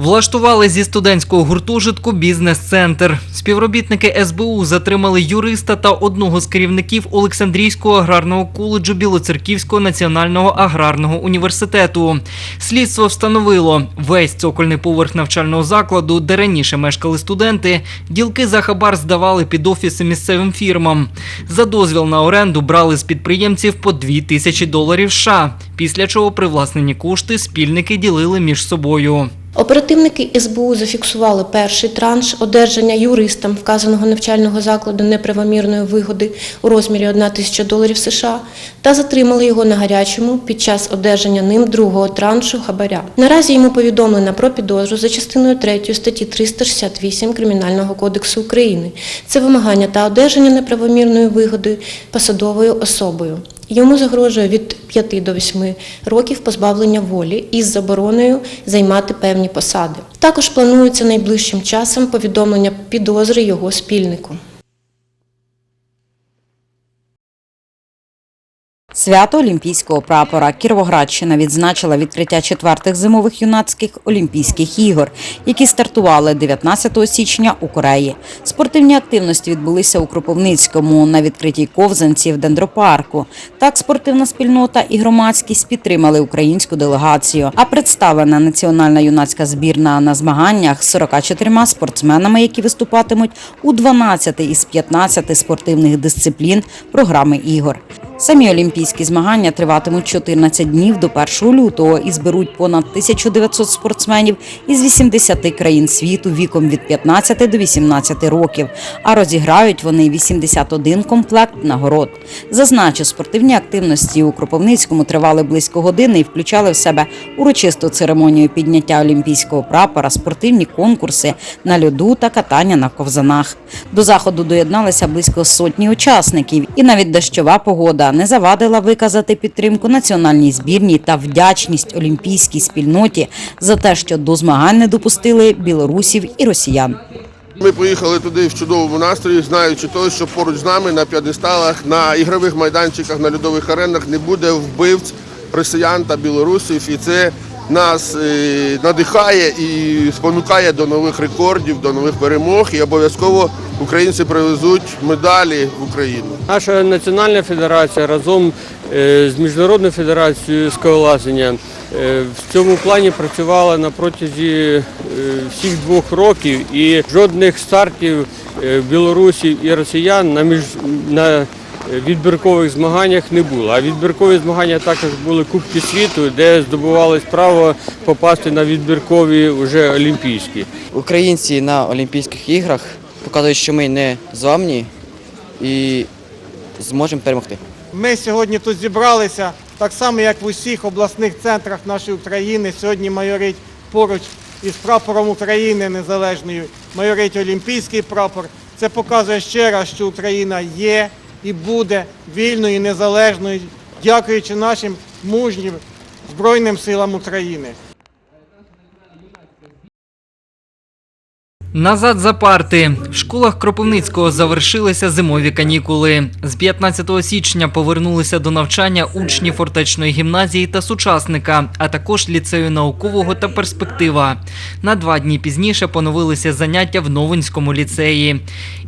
Влаштували зі студентського гуртожитку бізнес-центр. Співробітники СБУ затримали юриста та одного з керівників Олександрійського аграрного коледжу Білоцерківського національного аграрного університету. Слідство встановило весь цокольний поверх навчального закладу, де раніше мешкали студенти, ділки за хабар здавали під офіси місцевим фірмам. За дозвіл на оренду брали з підприємців по 2 тисячі доларів США, після чого привласнені кошти спільники ділили між собою. Оперативники СБУ зафіксували перший транш одержання юристам вказаного навчального закладу неправомірної вигоди у розмірі 1 тисяча доларів США та затримали його на гарячому під час одержання ним другого траншу хабаря. Наразі йому повідомлено про підозру за частиною 3 статті 368 Кримінального кодексу України. Це вимагання та одержання неправомірної вигоди посадовою особою. Йому загрожує від 5 до 8 років позбавлення волі із забороною займати певні посади. Також планується найближчим часом повідомлення підозри його спільнику. Свято Олімпійського прапора Кіровоградщина відзначила відкриття четвертих зимових юнацьких Олімпійських ігор, які стартували 19 січня у Кореї. Спортивні активності відбулися у Кропивницькому на відкритій ковзанці в дендропарку. Так, спортивна спільнота і громадськість підтримали українську делегацію. А представлена національна юнацька збірна на змаганнях з 44 спортсменами, які виступатимуть у 12 із 15 спортивних дисциплін програми ігор. Самі олімпійські змагання триватимуть 14 днів до 1 лютого і зберуть понад 1900 спортсменів із 80 країн світу віком від 15 до 18 років. А розіграють вони 81 комплект нагород. Зазначу, спортивні активності у Кропивницькому тривали близько години і включали в себе урочисту церемонію підняття олімпійського прапора, спортивні конкурси на льоду та катання на ковзанах. До заходу доєдналися близько сотні учасників, і навіть дощова погода не завадила виказати підтримку національній збірній та вдячність олімпійській спільноті за те, що до змагань не допустили білорусів і росіян. Ми поїхали туди в чудовому настрої, знаючи те, що поруч з нами на п'єдесталах, на ігрових майданчиках, на льодових аренах не буде вбивць росіян та білорусів. І це нас е, надихає і спонукає до нових рекордів, до нових перемог. І обов'язково українці привезуть медалі в Україну. Наша національна федерація разом е, з міжнародною федерацією скалолазання е, в цьому плані працювала на протязі всіх двох років і жодних стартів білорусів і росіян на між на відбіркових змаганнях не було. А відбіркові змагання також були Кубки світу, де здобувалось право попасти на відбіркові вже олімпійські. Українці на Олімпійських іграх показують, що ми не зламні і зможемо перемогти. Ми сьогодні тут зібралися, так само як в усіх обласних центрах нашої України. Сьогодні майорить поруч із прапором України незалежною, майорить олімпійський прапор. Це показує ще раз, що Україна є і буде вільною і незалежною, дякуючи нашим мужнім Збройним силам України. Назад за парти. В школах Кропивницького завершилися зимові канікули. З 15 січня повернулися до навчання учні фортечної гімназії та сучасника, а також ліцею наукового та перспектива. На два дні пізніше поновилися заняття в Новинському ліцеї.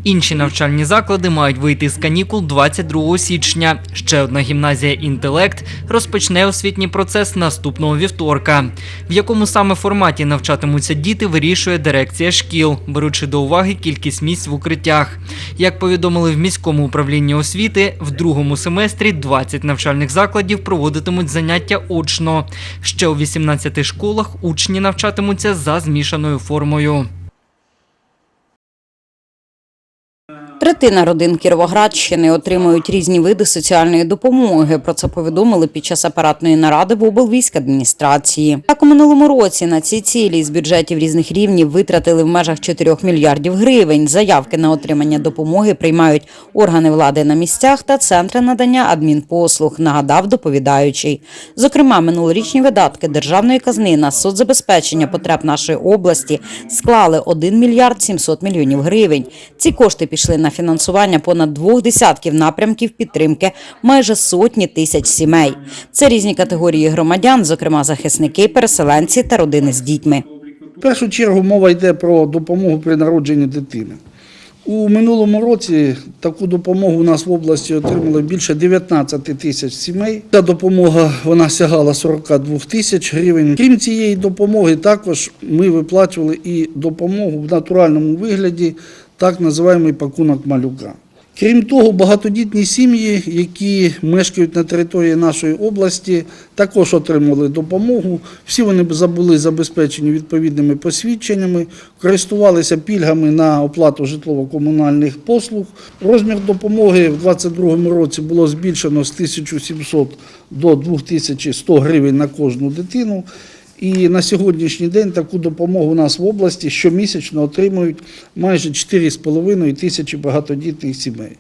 Інші навчальні заклади мають вийти з канікул 22 січня. Ще одна гімназія інтелект розпочне освітній процес наступного вівторка. В якому саме форматі навчатимуться діти, вирішує дирекція шкіл, беручи до уваги кількість місць в укриттях. Як повідомили в міському управлінні освіти, в другому семестрі 20 навчальних закладів проводитимуть заняття очно. Ще у 18 школах учні навчатимуться за змішаною формою. Третина родин Кіровоградщини отримують різні види соціальної допомоги. Про це повідомили під час апаратної наради в облвійськадміністрації. Так у минулому році на ці цілі з бюджетів різних рівнів витратили в межах 4 мільярдів гривень. Заявки на отримання допомоги приймають органи влади на місцях та центри надання адмінпослуг. Нагадав доповідаючий. Зокрема, минулорічні видатки державної казни на соцзабезпечення потреб нашої області склали 1 мільярд 700 мільйонів гривень. Ці кошти пішли на фінансування понад двох десятків напрямків підтримки майже сотні тисяч сімей. Це різні категорії громадян, зокрема захисники, переселенці та родини з дітьми. В першу чергу мова йде про допомогу при народженні дитини. У минулому році таку допомогу у нас в області отримали більше 19 тисяч сімей. Ця допомога вона сягала 42 тисяч гривень. Крім цієї допомоги, також ми виплачували і допомогу в натуральному вигляді, так називаємо пакунок малюка. Крім того, багатодітні сім'ї, які мешкають на території нашої області, також отримали допомогу. Всі вони були забезпечені відповідними посвідченнями, користувалися пільгами на оплату житлово-комунальних послуг. Розмір допомоги в 2022 році було збільшено з 1700 до 2100 гривень на кожну дитину. І на сьогоднішній день таку допомогу у нас в області щомісячно отримують майже 4,5 тисячі багатодітних сімей.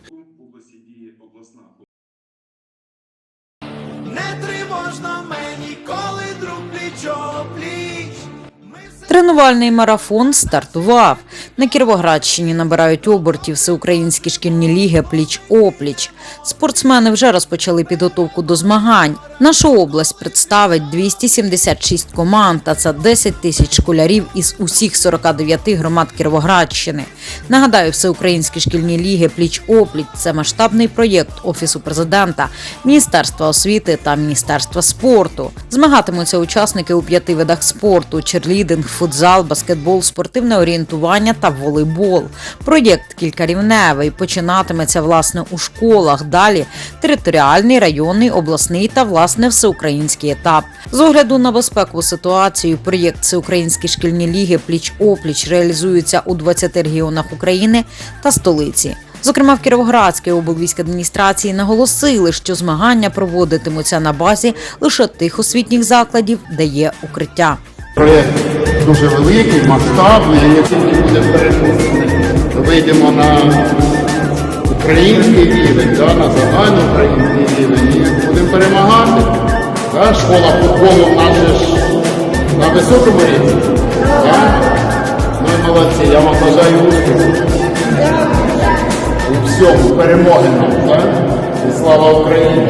Тренувальний марафон стартував. На Кіровоградщині набирають обертів всеукраїнські шкільні ліги пліч-опліч. Спортсмени вже розпочали підготовку до змагань. Нашу область представить 276 команд, а це 10 тисяч школярів із усіх 49 громад Кіровоградщини. Нагадаю, всеукраїнські шкільні ліги пліч-опліч це масштабний проєкт Офісу президента, Міністерства освіти та Міністерства спорту. Змагатимуться учасники у п'яти видах спорту: черлідинг, футзал, баскетбол, спортивне орієнтування та волейбол. Проєкт кількарівневий починатиметься власне у школах. Далі територіальний, районний, обласний та власне всеукраїнський етап. З огляду на безпекову ситуацію, проєкт Всеукраїнські шкільні ліги пліч-опліч реалізується у 20 регіонах України та столиці. Зокрема, в Кіровоградській облвійськадміністрації наголосили, що змагання проводитимуться на базі лише тих освітніх закладів, де є укриття. Проєкт дуже великий, масштабний, як тільки буде переможений, вийдемо на український рівень, да, на загальноукраїнський рівень і будемо перемагати. Да, школа футболу нас ж на високому рівні. Да? І молодці, я вам бажаю успіху. У всьому перемоги нам, да? І слава Україні!